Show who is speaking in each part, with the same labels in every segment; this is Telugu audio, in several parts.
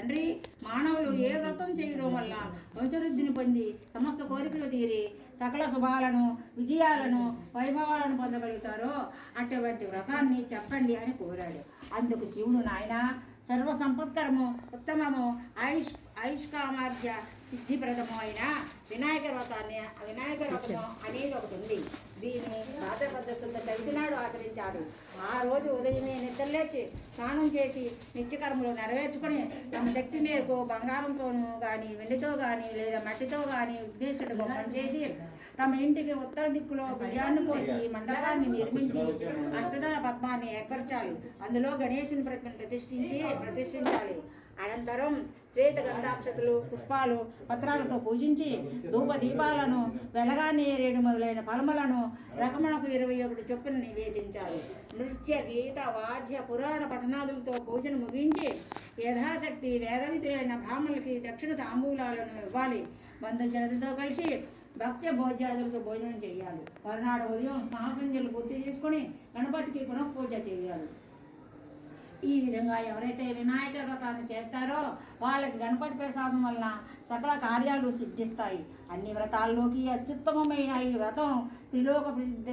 Speaker 1: తండ్రి మానవులు ఏ వ్రతం చేయడం వల్ల వంశవృద్ధిని పొంది సమస్త కోరికలు తీరి సకల శుభాలను విజయాలను వైభవాలను పొందగలుగుతారో అటువంటి వ్రతాన్ని చెప్పండి అని కోరాడు. అందుకు శివుడు నాయన సర్వ సంపత్కరము ఉత్తమము ఆయుష్ ఆయుష్కామార్జ సిద్ధిప్రదము అయిన వినాయక వ్రతాన్ని వినాయక వ్రతము అనేది ఒకటి ఉంది. దీన్ని శుద్ధ చవితి నాడు ఆచరించాడు. ఆ రోజు ఉదయమే నిద్రలేచి స్నానం చేసి నిత్యకర్మలు నెరవేర్చుకొని తమ శక్తి మేరకు బంగారంతోనూ కానీ వెండితో కానీ లేదా మట్టితో కానీ ఉద్దేశుడు బొమ్మను చేసి తమ ఇంటికి ఉత్తర దిక్కులో బియ్యాన్ని పోసి మండపాన్ని నిర్మించి అష్టదళ పద్మాన్ని ఏర్పరచాలి. అందులో గణేశుని ప్రతిమను ప్రతిష్ఠించి ప్రతిష్ఠించాలి. అనంతరం శ్వేత గంధాక్షతులు పుష్పాలు పత్రాలతో పూజించి ధూప దీపాలను వెలగానేరేడు మొదలైన పలమలను రకమణకు ఇరవై ఒకటి చొప్పున నివేదించాలి నృత్య గీత వాద్య పురాణ పఠనాదులతో పూజను ముగించి యథాశక్తి వేదవిధులైన బ్రాహ్మణులకి దక్షిణ తాంబూలాలను ఇవ్వాలి. బంధుజనులతో కలిసి భక్త్య భోజ్యాదులతో భోజనం చేయాలి. మరునాడు ఉదయం స్నాసంజలు పూర్తి చేసుకొని గణపతికి పునఃపూజ చేయాలి. ఈ విధంగా ఎవరైతే వినాయక వ్రతాన్ని చేస్తారో వాళ్ళకి గణపతి ప్రసాదం వలన సకల కార్యాలు సిద్ధిస్తాయి. అన్ని వ్రతాల్లోకి అత్యుత్తమమైన ఈ వ్రతం. త్రిలోక ప్రసిద్ధి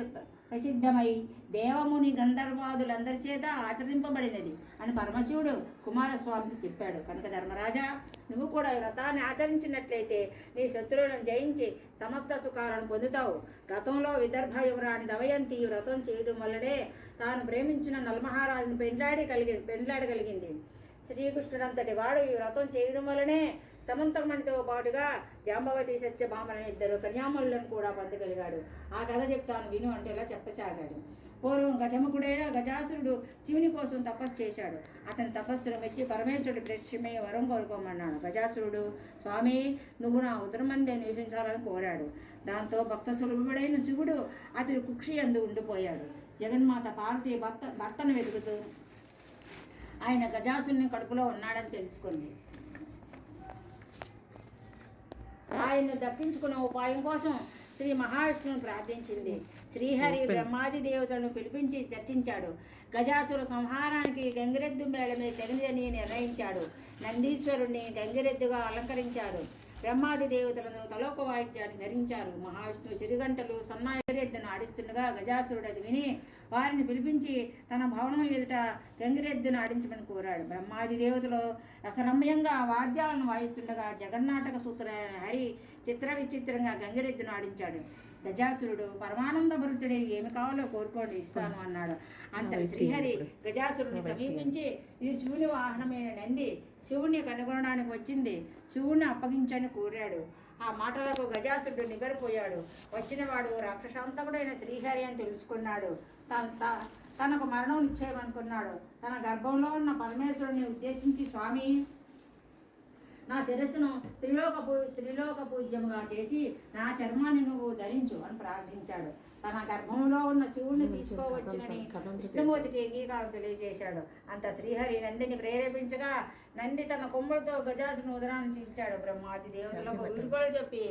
Speaker 1: ప్రసిద్ధమై దేవముని గంధర్వాదులందరి చేత ఆచరింపబడినది అని పరమశివుడు కుమారస్వామికి చెప్పాడు. కనుక ధర్మరాజా నువ్వు కూడా ఈ వ్రతాన్ని ఆచరించినట్లయితే నీ శత్రువులను జయించి సమస్త సుఖాలను పొందుతావు. గతంలో విదర్భ యువరాణి దమయంతి ఈ వ్రతం చేయడం వల్లనే తాను ప్రేమించిన నల్మహారాజును పెండ్లాడి కలిగి పెండ్లాడగలిగింది. శ్రీకృష్ణుడంతటి వాడు ఈ వ్రతం చేయడం వల్లనే సమంతమణితో పాటుగా జాంబవతి సత్యభామలని ఇద్దరు కన్యాములను కూడా పొందగలిగాడు ఆ కథ చెప్తాను విను అంటే ఇలా చెప్పసాగాడు. పూర్వం గజముఖుడైన గజాసురుడు శివుని కోసం తపస్సు చేశాడు. అతని తపస్సును మెచ్చి పరమేశ్వరుడు ప్రత్యక్షమై వరం కోరుకోమన్నాడు. గజాసురుడు స్వామి నువ్వు నా ఉదరమందే నివసించాలని కోరాడు. దాంతో భక్త సులభుడైన శివుడు అతడు కుక్షి అందు ఉండిపోయాడు. జగన్మాత పార్వతి భర్త భర్తను వెతుకుతూ ఆయన గజాసుని కడుపులో ఉన్నాడని తెలుసుకుంది. ఆయన్ను దక్కించుకున్న ఉపాయం కోసం శ్రీ మహావిష్ణువుని ప్రార్థించింది. శ్రీహరి బ్రహ్మాది దేవతలను పిలిపించి చర్చించాడు. గజాసుర సంహారానికి గంగిరెద్దు మేడ మీద తెలియదని నిర్ణయించాడు. నందీశ్వరుణ్ణి గంగిరెద్దుగా అలంకరించాడు. బ్రహ్మాది దేవతలను తలోక వాయిద్యాన్ని ధరించారు. మహావిష్ణువు సిరిగంటలు సన్నాయిరెద్దును ఆడిస్తుండగా గజాసురుడు అది విని వారిని పిలిపించి తన భవనం ఎదుట గంగిరెద్దును ఆడించమని కోరాడు. బ్రహ్మాది దేవతలు రసరమ్యంగా వాద్యాలను వాయిస్తుండగా జగన్నాటక సూత్రైన హరి చిత్ర విచిత్రంగా గంగిరెద్దును ఆడించాడు. గజాసురుడు పరమానంద భరుతుడే ఏమి కావాలో కోరుకోండి ఇస్తాను అన్నాడు. అంత శ్రీహరి గజాసురుడిని సమీపించి ఇది శివుని వాహనమైన నంది శివుణ్ణి కనుగొనడానికి వచ్చింది శివుణ్ణి అప్పగించని కోరాడు. ఆ మాటలకు గజాసురుడు నిగరిపోయాడు వచ్చినవాడు రాక్షసాంతకుడైన శ్రీహరి అని తెలుసుకున్నాడు. తన తనకు మరణం నిశ్చయమనుకున్నాడు. తన గర్భంలో ఉన్న పరమేశ్వరుని ఉద్దేశించి స్వామి నా శిరస్సును త్రిలోక పూ త్రిలోక పూజ్యముగా చేసి నా చర్మాన్ని నువ్వు ధరించు అని ప్రార్థించాడు. తన గర్భంలో ఉన్న శివుణ్ణి తీసుకోవచ్చునని విష్ణుమూర్తికి అంగీకారం తెలియజేశాడు. అంత శ్రీహరి నందిని ప్రేరేపించగా నంది తన కొమ్ములతో గజాసుని ఉదరాన్ని చీల్చాడు బ్రహ్మాది దేవతలకు వీడుకోలు చెప్పి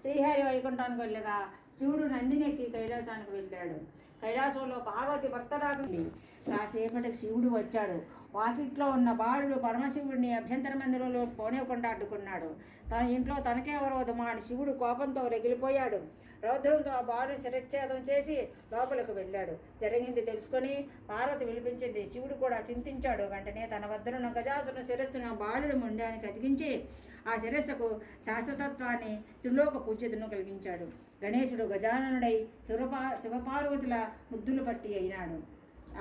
Speaker 1: శ్రీహరి వైకుంఠానికి వెళ్ళగా శివుడు నందిని ఎక్కి కైలాసానికి వెళ్ళాడు. కైలాసంలో పార్వతి భర్త రాకుంది కాసేపటికి శివుడు వచ్చాడు. వాకిట్లో ఉన్న బాలుడు పరమశివుడిని అభ్యంతర మందిరంలో పోనివ్వకుండా అడ్డుకున్నాడు. తన ఇంట్లో తనకే అవరోధమా అని శివుడు కోపంతో రగిలిపోయాడు. రౌద్రంతో ఆ బాలుని శిరచ్ఛేదం చేసి లోపలికి వెళ్ళాడు. జరిగింది తెలుసుకొని పార్వతి విలిపించింది శివుడు కూడా చింతించాడు. వెంటనే తన వద్దనున్న గజాసున శిరస్సును ఆ బాలుడి ముండానికి అతికించి ఆ శిరస్సుకు శాశ్వతత్వాన్ని త్రిలోక పూజ్యతను కలిగించాడు. గణేశుడు గజాననుడై శివపా శివపార్వతుల ముద్దులు పట్టి అయినాడు.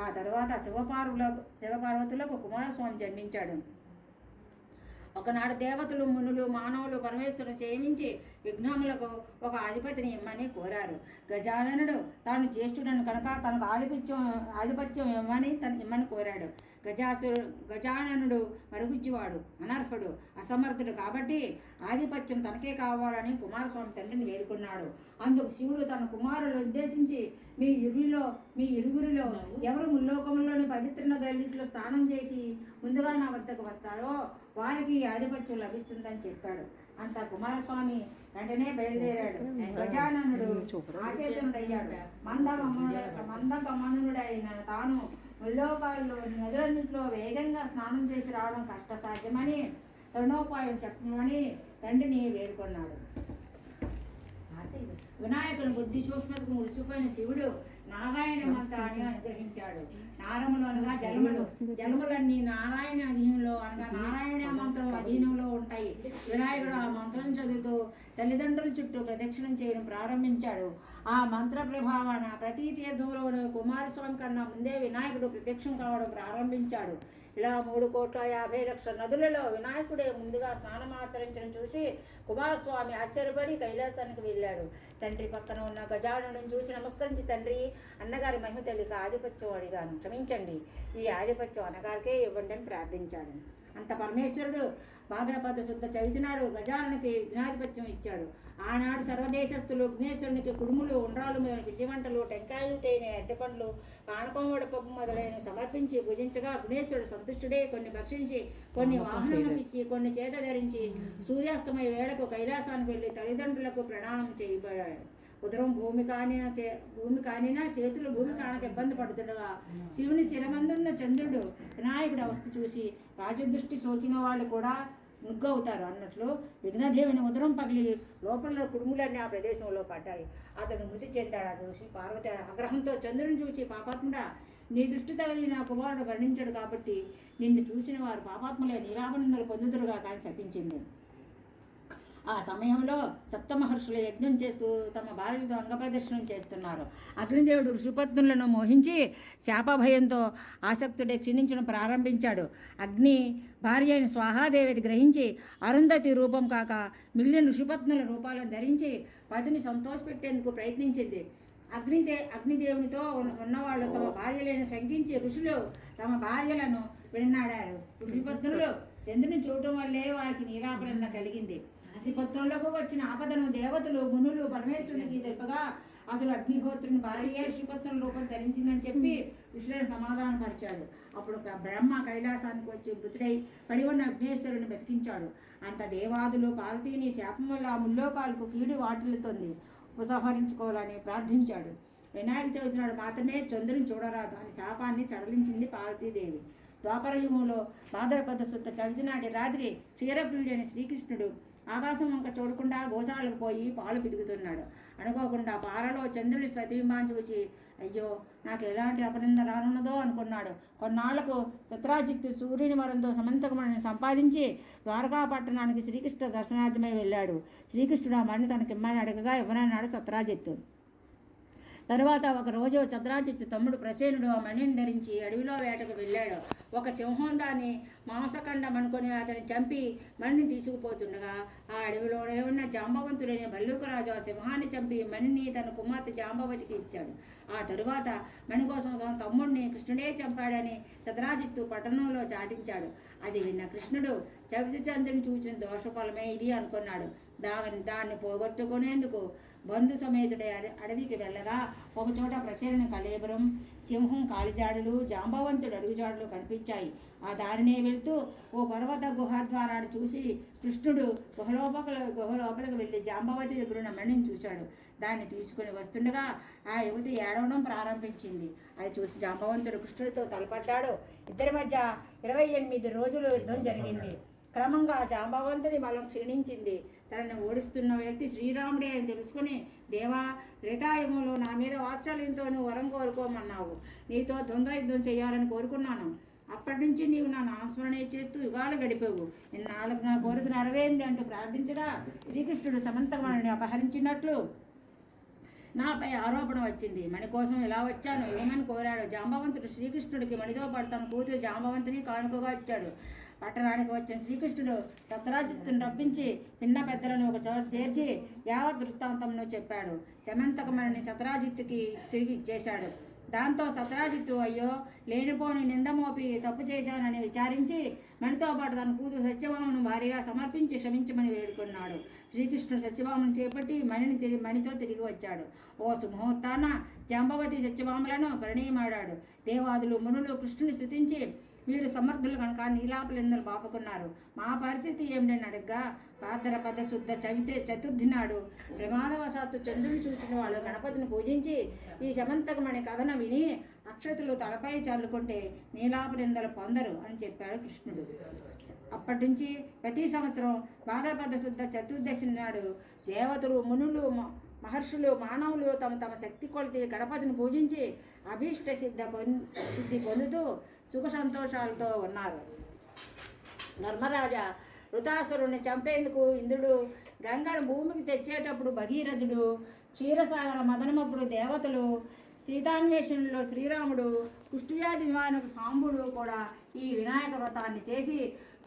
Speaker 1: ఆ తర్వాత శివపార్వులకు శివపార్వతులకు కుమారస్వామి జన్మించాడు. ఒకనాడు దేవతలు మునులు మానవులు పరమేశ్వరుని చేయించి విఘ్నములకు ఒక అధిపతిని ఇమ్మని కోరారు. గజాననుడు తాను జ్యేష్ఠుడను కనుక తనకు ఆధిపత్యం ఆధిపత్యం ఇమ్మని తను ఇమ్మని కోరాడు. గజాసుడు గజాననుడు మరుగుజ్జివాడు అనర్హుడు అసమర్థుడు కాబట్టి ఆధిపత్యం తనకే కావాలని కుమారస్వామి తండ్రిని వేడుకున్నాడు. అందుకు శివుడు తన కుమారులను ఉద్దేశించి మీ ఇరువులో మీ ఇరుగురిలో ఎవరు ముల్లోకంలోని పవిత్ర నదులన్నింటిలో స్నానం చేసి ముందుగా నా వద్దకు వస్తారో వారికి ఆధిపత్యం లభిస్తుందని చెప్పాడు. అంత కుమారస్వామి వెంటనే బయలుదేరాడు. గజాననుడు ఆచేతనుడయ్యాడు. మందగమనుడు మందగమనుడైన తాను ముల్లోకాల్లో నదులన్నింటిలో వేగంగా స్నానం చేసి రావడం కష్టసాధ్యమని తరుణోపాయం చెప్పమని తండ్రిని వేడుకొన్నాడు. వినాయకుని బుద్ధి సూక్ష్మతకు మురిచిపోయిన శివుడు నారాయణ మంత్రాన్ని అనుగ్రహించాడు. నారములు అనగా జలములు. జలములన్నీ నారాయణ అధీనంలో అనగా నారాయణ మంత్రం అధీనంలో ఉంటాయి. వినాయకుడు ఆ మంత్రం చదువుతూ తల్లిదండ్రుల చుట్టూ ప్రదక్షిణం చేయడం ప్రారంభించాడు. ఆ మంత్ర ప్రభావాన ప్రతి తీర్థంలో కుమారస్వామి కన్నా ముందే వినాయకుడు ప్రత్యక్షం కావడం ప్రారంభించాడు. ఇలా మూడు కోట్ల యాభై లక్షల నదులలో వినాయకుడే ముందుగా స్నానమాచరించడం చూసి కుమారస్వామి ఆశ్చర్యపడి కైలాసానికి వెళ్ళాడు. తండ్రి పక్కన ఉన్న గజానుడిని చూసి నమస్కరించి తండ్రి అన్నగారి మహిమ తెలియక ఆధిపత్యం అడిగాను. క్షమించండి. ఈ ఆధిపత్యం అన్నగారికే ఇవ్వండి అని ప్రార్థించాడు. అంత పరమేశ్వరుడు భాద్రపద శుద్ధ చవితినాడు గజానునికి విఘ్నాధిపత్యం ఇచ్చాడు. ఆనాడు సర్వదేశస్థులు విఘ్నేశ్వరునికి కుడుములు ఉండ్రాలు పిండి వంటలు టెంకాయలు తేనె అరటిపండ్లు పానకం వడపప్పు మొదలైన సమర్పించి భుజించగా విఘ్నేశ్వరుడు సంతుష్టుడే. కొన్ని భక్షించి కొన్ని వాహనం ఇచ్చి కొన్ని చేత ధరించి సూర్యాస్తమయ వేళకు కైలాసానికి వెళ్ళి తల్లిదండ్రులకు ప్రణామం చేయబడాడు ఉదరం భూమి కానిన చే భూమి కానినా చేతులు భూమి కానక ఇబ్బంది పడుతుండగా శివుని శిరమందున్న చంద్రుడు వినాయకుడి అవస్థ చూసి రాజదృష్టి సోకిన వాళ్ళు కూడా ముగ్గవుతారు అన్నట్లు విఘ్నదేవిని ఉదరం పగిలి లోపల కుడుములన్నీ ఆ ప్రదేశంలో పడ్డాయి. అతడు మృతి చెందాడు. ఆ చూసి పార్వతి ఆగ్రహంతో చంద్రుని చూసి పాపాత్ముడా నీ దృష్టి తగిలి నా కుమారుడు వర్ణించాడు కాబట్టి నిన్ను చూసిన వారు పాపాత్ములే నీలాభనందలు పొందుతురుగా కానీ శపించింది. ఆ సమయంలో సప్తమహర్షులు యజ్ఞం చేస్తూ తమ భార్యలతో అంగప్రదర్శనం చేస్తున్నారు. అగ్నిదేవుడు ఋషిపత్నులను మోహించి శాపభయంతో ఆసక్తుడే క్షీణించడం ప్రారంభించాడు. అగ్ని భార్య అయిన స్వాహాదేవిని గ్రహించి అరుంధతి రూపం కాక మిగిలిన ఋషిపత్నుల రూపాలను ధరించి పతిని సంతోషపెట్టేందుకు ప్రయత్నించింది. అగ్నిదే అగ్నిదేవునితో ఉన్నవాళ్ళు తమ భార్యలను శంకించి ఋషులు తమ భార్యలను విడనాడారు ఋషిపత్నులు చంద్రుని చూడటం వల్లే వారికి నీరాపరణ కలిగింది. ఋషిపత్నులకు వచ్చిన ఆపదను దేవతలు మునులు పరమేశ్వరునికి తెలుపగా అతడు అగ్నిహోత్రుని భార్య ఋషిపత్నుల రూపం ధరించిందని చెప్పి ఋషులను సమాధానపరిచాడు. అప్పుడు బ్రహ్మ కైలాసానికి వచ్చి మృతుడై పడి ఉన్న అగ్నేశ్వరుని బతికించాడు. అంత దేవాదులు పార్వతీని శాపం వల్ల ముల్లోకాలకు కీడు వాటిల్లుతోంది. ఉపసంహరించుకోవాలని ప్రార్థించాడు. వినాయక చవితి నాడు మాత్రమే చంద్రుని చూడరాదు అని శాపాన్ని సడలించింది పార్వతీదేవి. ద్వాపర యుగంలో భాద్రపద శుద్ధ చవితి నాటి రాత్రి క్షీరప్రియుడు శ్రీకృష్ణుడు ఆకాశం వంక చూడకుండా గోశాలకు పోయి పాలు పితుకుతున్నాడు అనుకోకుండా పారలో చంద్రుని ప్రతిబింబాన్ని చూసి అయ్యో నాకు ఎలాంటి అపనింద రానున్నదో అనుకున్నాడు. కొన్నాళ్ళకు సత్రాజిత్తు సూర్యుని వరంతో సమంతకమణిని సంపాదించి ద్వారకా పట్టణానికి శ్రీకృష్ణ దర్శనార్థమై వెళ్ళాడు. శ్రీకృష్ణుడు ఆ మణి తనకిమ్మని అడగగా ఇవ్వనన్నాడు సత్రాజిత్తు తరువాత ఒక రోజు చంద్రాజిత్తు తమ్ముడు ప్రసేనుడు ఆ మణిని ధరించి అడవిలో వేటకు వెళ్ళాడు. ఒక సింహం దాన్ని మాంసఖండం అనుకొని అతన్ని చంపి మణిని తీసుకుపోతుండగా ఆ అడవిలోనే ఉన్న జాంబవంతుడైన భల్లూకరాజు ఆ సింహాన్ని చంపి మణిని తన కుమార్తె జాంబవతికి ఇచ్చాడు. ఆ తరువాత మణి కోసం తన తమ్ముడిని కృష్ణుడే చంపాడని చంద్రాజిత్తు పట్టణంలో చాటించాడు. అది విన్న కృష్ణుడు చవితి చంద్రుని చూచిన దోషఫలమే ఇది అనుకున్నాడు. దాని దాన్ని పోగొట్టుకునేందుకు బంధు సమేతుడే అడవి అడవికి వెళ్ళగా ఒకచోట ప్రచరణ కళేబరం సింహం కాలిజాడులు జాంబవంతుడు అడుగుజాడులు కనిపించాయి. ఆ దారినే వెళ్తూ ఓ పర్వత గుహ ద్వారాన్ని చూసి కృష్ణుడు గుహలోపల గుహలోపలికి వెళ్ళి జాంబవతి దగ్గరున్న మణిని చూశాడు. దాన్ని తీసుకుని వస్తుండగా ఆ యువతి ఏడవడం ప్రారంభించింది. అది చూసి జాంబవంతుడు కృష్ణుడితో తలపడ్డాడు. ఇద్దరి మధ్య ఇరవై ఎనిమిది రోజులు యుద్ధం జరిగింది. క్రమంగా జాంబవంతుని బలం క్షీణించింది. తనని ఓడిస్తున్న వ్యక్తి శ్రీరాముడే అని తెలుసుకుని దేవా త్రేతాయుగంలో నా మీద వాత్సల్యంతో నువ్వు వరం కోరుకోమన్నావు. నీతో ద్వంద్వ యుద్ధం చేయాలని కోరుకున్నాను. అప్పటి నుంచి నీవు నా నామస్మరణే చేస్తూ యుగాలు గడిపావు. ఇన్నాళ్ళకు నా కోరిక నెరవేరింది అంటూ ప్రార్థించగా శ్రీకృష్ణుడు సమంతవాణిని అపహరించినట్లు నాపై ఆరోపణ వచ్చింది. మణి కోసం ఇలా వచ్చాను ఏమని కోరాడు జాంబవంతుడు శ్రీకృష్ణుడికి మణితో పాటు తన కూతురు జాంబవంతుని కానుకగా ఇచ్చాడు. పట్టణానికి వచ్చిన శ్రీకృష్ణుడు సత్రాజిత్తును రప్పించి పిండ పెద్దలను ఒక చోట చేర్చి యావత్ వృత్తాంతంలో చెప్పాడు. శమంతకమణిని సత్రాజిత్తుకి తిరిగి ఇచ్చేశాడు. దాంతో సత్రాజిత్తు అయ్యో లేనిపోని నిందమోపి తప్పు చేశానని విచారించి మణితో పాటు తన కూతురు సత్యభామను భారీగా సమర్పించి క్షమించమని వేడుకున్నాడు. శ్రీకృష్ణుడు సత్యభామను చేపట్టి మణిని తిరిగి మణితో తిరిగి వచ్చాడు. ఓ సుముహూర్తాన జంబవతి సత్యభామలను పరిణయమాడాడు. దేవాదులు మునులు కృష్ణుని శృతించి వీరు సమర్థులు కనుక నీలాపలందరూ బాపుకున్నారు. మా పరిస్థితి ఏమిటని అడుగ్గా భాద్రపద శుద్ధ చవితి చతుర్థి నాడు ప్రమాదవశాత్తు చంద్రుడు చూచిన వాళ్ళు గణపతిని పూజించి ఈ శమంతకమణి కథను విని అక్షతలు తలపై చల్లుకుంటే నీలాపలిందరు పొందరు అని చెప్పాడు కృష్ణుడు. అప్పటి నుంచి ప్రతి సంవత్సరం భాద్రపద శుద్ధ చతుర్దశి నాడు దేవతలు మునులు మ- మహర్షులు మానవులు తమ తమ శక్తి కొలిది గణపతిని పూజించి అభీష్ట సిద్ధ పొంది సిద్ధి పొందుతూ సుఖ సంతోషాలతో ఉన్నారు. ధర్మరాజా ఋతాసురుని చంపేందుకు ఇంద్రుడు గంగను భూమికి తెచ్చేటప్పుడు భగీరథుడు క్షీరసాగర మదనమప్పుడు దేవతలు సీతాన్వేషణలో శ్రీరాముడు కుష్ఠవ్యాధి నివారణకు సాంబుడు కూడా ఈ వినాయక వ్రతాన్ని చేసి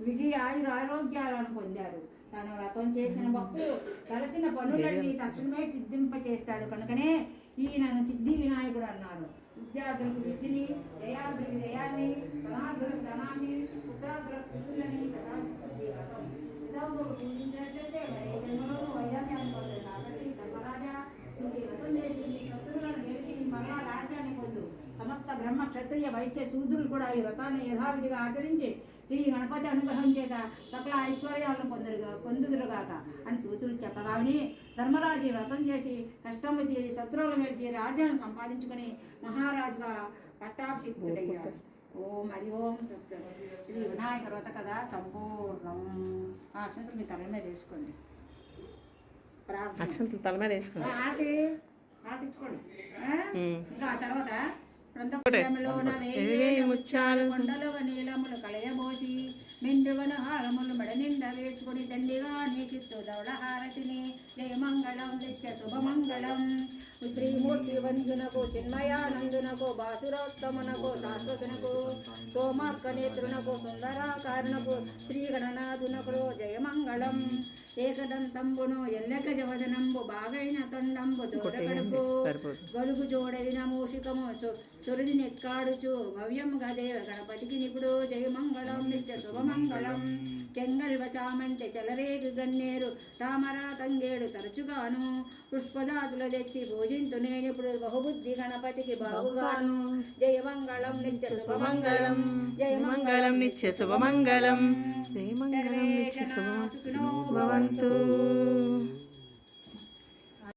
Speaker 1: విజయ ఆయుర ఆరోగ్యాలను పొందారు. తన వ్రతం చేసిన భక్తులు తలచిన పనులన్నీ తక్షణమే సిద్ధింపచేస్తాడు కనుకనే ఈయనను సిద్ధి వినాయకుడు అన్నారు. విద్యార్థులకు విద్యని జయార్థులకు జయాన్ని ధనార్థులకు ధనాన్ని పుత్రార్థులకు పుత్రులని ప్రసాదిస్తుంది ఈ వ్రతం పూజించినట్లయితే మరి ఏ జన్మలోనూ వైరాగ్యాన్ని పొందదు కాబట్టి ధర్మరాజా నువ్వు ఈ వ్రతం చేసి నీ శత్రువులను గెలిచి మరలా రాజ్యాన్ని పొందు. సమస్త బ్రహ్మ క్షత్రియ వైశ్య శూద్రులు కూడా ఈ వ్రతాన్ని యథావిధిగా ఆచరించి శ్రీ గణపతి అనుగ్రహం చేత సకల ఐశ్వర్యాలను పొందరుగా పొందుదురుగాక అని సూతుడు చెప్పగానే ధర్మరాజు వ్రతం చేసి కష్టము తీరి శత్రువులు గెలిచి రాజ్యాన్ని సంపాదించుకొని మహారాజుగా పట్టాభిషిక్తుడయ్యాడు. ఓం హరి ఓం. శ్రీ వినాయక వ్రత కథ సంపూర్ణం. ఆ అక్షంతలు మీ తల మీద వేసుకోండి.
Speaker 2: అక్షంతలు తల మీద వేసుకున్నాం
Speaker 1: ఆటి ఆటించుకోండి. ఇంకా ఆ తర్వాత
Speaker 2: ముత్యాలు.
Speaker 1: కొండలు నీలములు కలయబోసి మెండుగను హారములు మెడ నిండా వేసుకుని దండిగా నీకిస్తూ దౌడ హారతిని జయమంగళం నిత్య శుభమంగళం. శ్రీమూర్తి వంజునకు చిన్మయానందునకు బాసురోత్తమునకు శాశ్వతునకు సోమార్క నేత్రునకు సుందరాకారునకు శ్రీ గణనాథునకు జయమంగళం ఏకదంతంబును ఎల్లక జవదనంబు బాగైన తొండంబు దూరగడుపు. గలుగు జోడలిన మూషికము సురుది నెక్కాడుచు భవ్యం గదేవ గణపతికి నిపుడు జయమంగళం నిత్య శుభమంగళం చెంగల్ వచామంటే చెలరేగు గన్నేరు. తామరా తంగేడు తరచుగాను. పుష్పదాతులు తెచ్చి పూజింతు నేనిప్పుడు బహుబుద్ధి గణపతికి బాగుగాను. జయమంగళం నిత్య శుభమంగళం
Speaker 2: మంగళం. నిత్య శుభమంగళం శ్రీమంగళం నిత్య శుభమంగళం భవంతు.